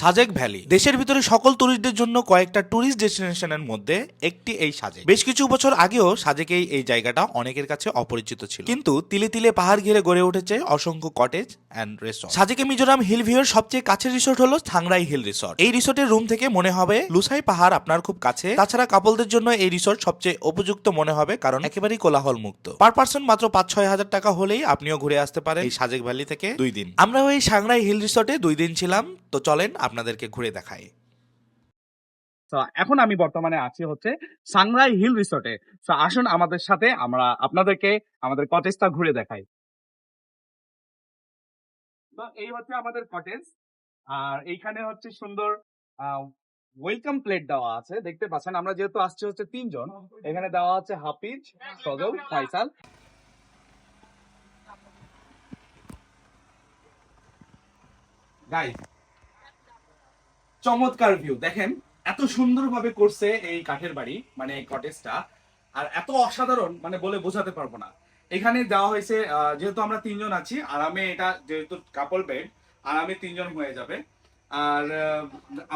Sajek valley. দেশের ভিতরে সকল ট্যুরিস্টদের জন্য কয়েকটা ট্যুরিস্ট ডেস্টিনেশনের মধ্যে একটি এই সাজেক। বেশ কিছু বছর আগেও সাজেকেই এই জায়গাটা অনেকের কাছে অপরিচিত ছিল। কিন্তু তিলে তিলে পাহাড় ঘিরে গড়ে উঠেছে অসংখ্য কটেজ অ্যান্ড রিসর্ট সাজেকে মিজোরাম হিল ভিউর সবচেয়ে কাছের রিসোর্ট হলো থাংরাই হিল রিসর্ট এই রিসোর্টের রুম থেকে মনে হবে লুসাই পাহাড় আপনার খুব কাছে। তাছাড়া কাপলদের জন্য এই রিসোর্ট সবচেয়ে উপযুক্ত মনে হবে কারণ একেবারেই কোলাহল মুক্ত পার পার্সন মাত্র পাঁচ ছয় হাজার টাকা হলেই আপনিও ঘুরে আসতে পারেন এই সাজেক ভ্যালি থেকে দুই দিন। আমরা ওই সাংরাই হিল রিসোর্টে দুই দিন ছিলাম। তো চলেন আপনাদেরকে ঘুরে দেখাই। তো এখন আমি বর্তমানে আছি হচ্ছে সাংরাই হিল রিসোর্টে। আসুন আমাদের সাথে আমরা আপনাদেরকে আমাদের কটেজটা ঘুরে দেখাই। তো এই হচ্ছে আমাদের কটেজ আর এইখানে হচ্ছে সুন্দর ওয়েলকাম প্লেট দেওয়া আছে। দেখতে পাচ্ছেন আমরা যেহেতু আসছি হচ্ছে তিনজন এখানে দেওয়া আছে হাফিজ সজল ফাইসাল। গাইস চমৎকার ভিউ দেখেন, এত সুন্দরভাবে করছে এই কাঠের বাড়ি মানে এই কটেজটা আর এত অসাধারণ মানে বলে বোঝাতে পারব না। এখানে দেওয়া হয়েছে যেহেতু আমরা তিনজন আছি, আরামে এটা যেহেতু কাপল বেড আরামে তিনজন হয়ে যাবে। আর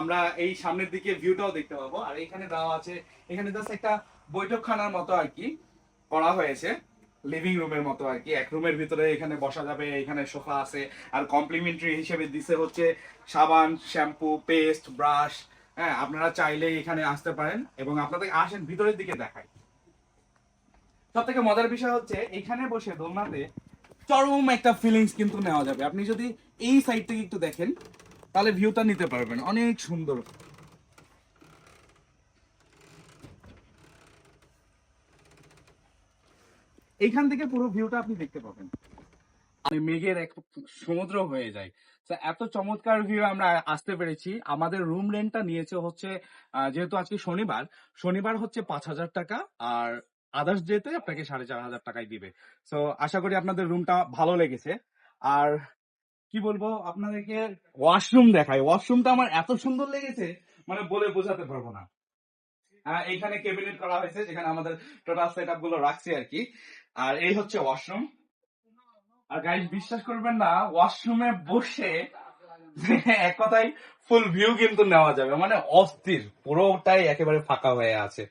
আমরা এই সামনের দিকে ভিউটাও দেখতে পাবো। আর এখানে দেওয়া আছে, এখানে জাস্ট একটা বৈঠকখানার মতো আর কি করা হয়েছে। লিভিং রুমের মতো আর কি এক রুমের ভিতরে এখানে বসা যাবে, এখানে সোফা আছে। আর কমপ্লিমেন্টারি হিসেবে দিছে হচ্ছে সাবান শ্যাম্পু পেস্ট ব্রাশ হ্যাঁ আপনারা চাইলে এখানে আসতে পারেন এবং আপনাদের আসেন, ভিতরের দিকে দেখাই। সব থেকে মজার বিষয় হচ্ছে, এখানে বসে দোলনাতে চরম একটা ফিলিংস কিন্তু নেওয়া যাবে। আপনি যদি এই সাইড থেকে একটু দেখেন, তাহলে ভিউটা নিতে পারবেন। অনেক সুন্দর। এইখান থেকে পুরো ভিউটা আপনি দেখতে পাবেন। আমি মেঘের এক সমুদ্র হয়ে যায় এত চমৎকার ভিউ আমরা আসতে পেরেছি। আমাদের রুম রেন্টটা নিয়েছে হচ্ছে যেহেতু আজকে শনিবার শনিবার হচ্ছে পাঁচ হাজার টাকা আর আদার্স ডেতে আপনাকে সাড়ে চার হাজার টাকায় দিবে। তো আশা করি আপনাদের রুমটা ভালো লেগেছে। আর কি বলব, আপনাদেরকে ওয়াশরুম দেখাই। ওয়াশরুমটা আমার এত সুন্দর লেগেছে মানে বলে বোঝাতে পারব না। আহ, এইখানে ক্যাবিনেট করা হয়েছে যেখানে আমাদের টোটাল সেটগুলো রাখছি আর কি আর এই হচ্ছে ওয়াশরুম আর গাইজ বিশ্বাস করবেন না ওয়াশরুমে বসে এক কথায় ফুল ভিউ কিন্তু নেওয়া যাবে। মানে অস্থির পুরোটাই একেবারে ফাঁকা হয়ে আছে।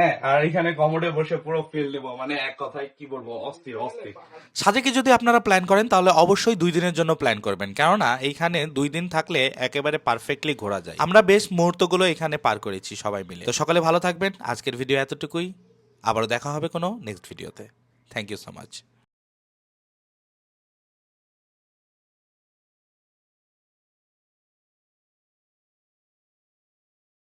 হ্যাঁ আর এখানে কমোডে বসে পুরো ফিল দেব মানে এক কথায় কি বলব, অস্থির অস্থির। সাজেকে, যদি আপনারা প্ল্যান করেন, তাহলে অবশ্যই দুই দিনের জন্য প্ল্যান করবেন। কেননা, এইখানে দুই দিন থাকলে একেবারে পারফেক্টলি ঘোরা যায়। আমরা বেশ মুহূর্তগুলো এখানে পার করেছি সবাই মিলে। তো সকালে ভালো থাকবেন। আজকের ভিডিও এতটুকুই। আবারও দেখা হবে কোনো নেক্সট ভিডিওতে থ্যাংক ইউ সো মাচ